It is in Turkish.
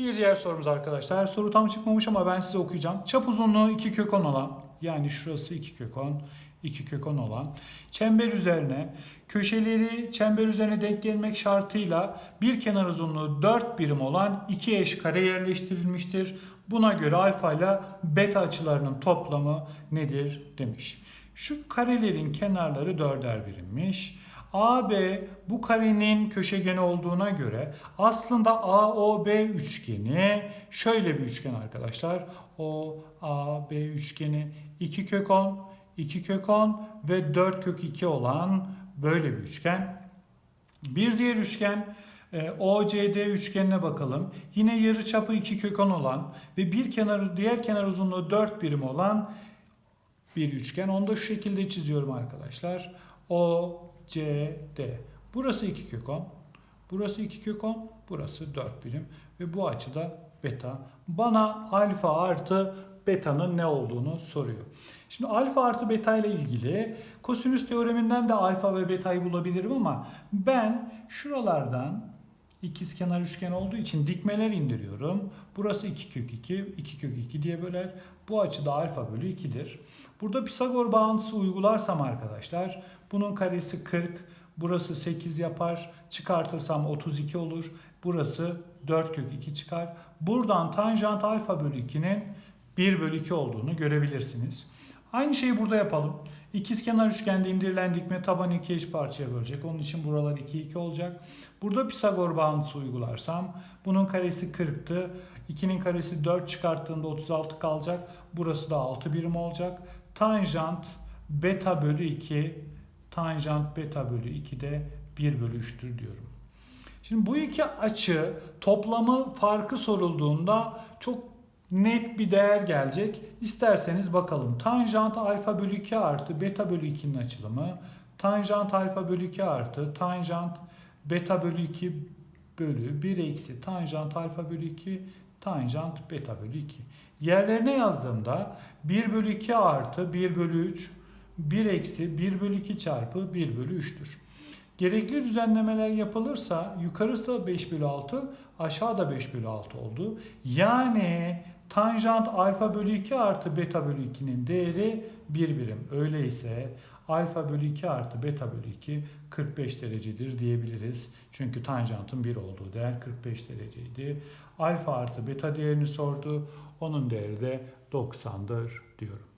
Bir diğer sorumuz arkadaşlar. Soru tam çıkmamış ama ben size okuyacağım. Çap uzunluğu 2 kök 10 olan yani şurası 2 kök 10, 2 kök 10 olan çember üzerine köşeleri çember üzerine denk gelmek şartıyla bir kenar uzunluğu 4 birim olan iki eş kare yerleştirilmiştir. Buna göre alfa ile beta açılarının toplamı nedir demiş. Şu karelerin kenarları dörder birimmiş. AB bu karenin köşegeni olduğuna göre aslında AOB üçgeni şöyle bir üçgen arkadaşlar. OAB üçgeni 2 kök 10, 2 kök 10 ve 4 kök 2 olan böyle bir üçgen. Bir diğer üçgen e, OCD üçgenine bakalım. Yine yarı çapı 2 kök 10 olan ve bir kenarı diğer kenar uzunluğu 4 birim olan bir üçgen. Onu da şu şekilde çiziyorum arkadaşlar. OCD. Burası 2 kök 10. Burası 2 kök 10. Burası 4 birim. Ve bu açıda beta. Bana alfa artı beta'nın ne olduğunu soruyor. Şimdi alfa artı beta ile ilgili kosinüs teoreminden de alfa ve beta'yı bulabilirim ama ben şuralardan ikizkenar üçgen olduğu için dikmeler indiriyorum. Burası 2 kök 2, 2 kök 2 diye böler. Bu açıda alfa bölü 2'dir. Burada Pisagor bağıntısı uygularsam arkadaşlar bunun karesi 40, burası 8 yapar. Çıkartırsam 32 olur. Burası 4 kök 2 çıkar. Buradan tanjant alfa bölü 2'nin 1 bölü 2 olduğunu görebilirsiniz. Aynı şeyi burada yapalım. İkizkenar üçgende indirilen dikme tabanı iki eş parçaya bölecek. Onun için buralar 2 2 olacak. Burada Pisagor bağıntısı uygularsam bunun karesi 40'tı. 2'nin karesi 4 çıkarttığında 36 kalacak. Burası da 6 birim olacak. Tanjant beta bölü 2 tanjant beta bölü 2 de 1 bölü 3'tür diyorum. Şimdi bu iki açı toplamı farkı sorulduğunda çok net bir değer gelecek. İsterseniz bakalım. Tanjant alfa bölü 2 artı beta bölü 2'nin açılımı. Tanjant alfa bölü 2 artı tanjant beta bölü 2 bölü 1 eksi tanjant alfa bölü 2 tanjant beta bölü 2. Yerlerine yazdığımda 1 bölü 2 artı 1 bölü 3 1 eksi 1 bölü 2 çarpı 1 bölü 3'tür. Gerekli düzenlemeler yapılırsa yukarısı da 5 bölü 6 aşağıda 5 bölü 6 oldu. Yani tanjant alfa bölü 2 artı beta bölü 2'nin değeri 1 birim. Öyleyse alfa bölü 2 artı beta bölü 2 45 derecedir diyebiliriz. Çünkü tanjantın 1 olduğu değer 45 dereceydi. Alfa artı beta değerini sordu. Onun değeri de 90'dır diyorum.